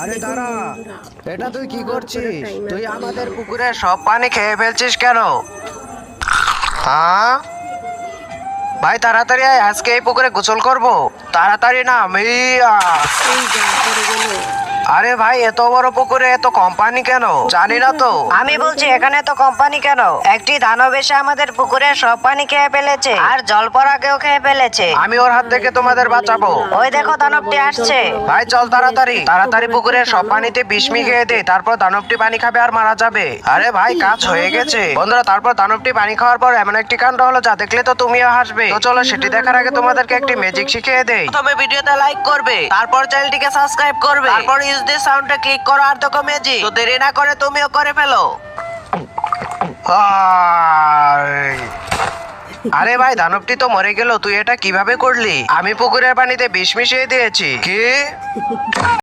আরে দাঁড়া, এটা তুই কি করছিস? তুই আমাদের পুকুরে সব পানি খেয়ে ফেলছিস কেন? হ্যাঁ? ভাই, তাড়াতাড়ি আজকে এই পুকুরে গোসল করব। তাড়াতাড়ি না মিয়া আরে ভাই এত বড় পুকুরে এত কোম্পানি কেন? জানি না তো। আমি বলছি এখানে তো কোম্পানি কেন? একটি দানব এসে আমাদের পুকুরের সব পানি খেয়ে ফেলেছে আর জল পরাকেও খেয়ে ফেলেছে। আমি ওর হাত থেকে তোমাদের বাঁচাবো। ওই দেখো দানবটি আসছে। ভাই চল তাড়াতাড়ি। তাড়াতাড়ি পুকুরের সব পানিতে বিষ মিশিয়ে দে তারপর দানবটি পানি খাবে আর মারা যাবে। আরে ভাই কাজ হয়ে গেছে। বন্ধুরা তারপর দানবটি পানি খাওয়ার পর এমন একটি কাণ্ড হলো যা দেখলে তো তুমিও হাসবে। তো চলো সেটি দেখার আগে তোমাদেরকে একটি ম্যাজিক শিখিয়ে দেই। প্রথমে ভিডিওতে লাইক করবে তারপর চ্যানেলটিকে সাবস্ক্রাইব করবে। তারপর দিস সাউন্ডে ক্লিক করো আর দেখো ম্যাজিক তো দেরি না করে, তুমিও করে ফেলো। আরে ভাই, দানবটি তো মরে গেল, তুই এটা কীভাবে করলি? আমি পুকুরের পানিতে বিষ মিশিয়ে দিয়েছি। কি?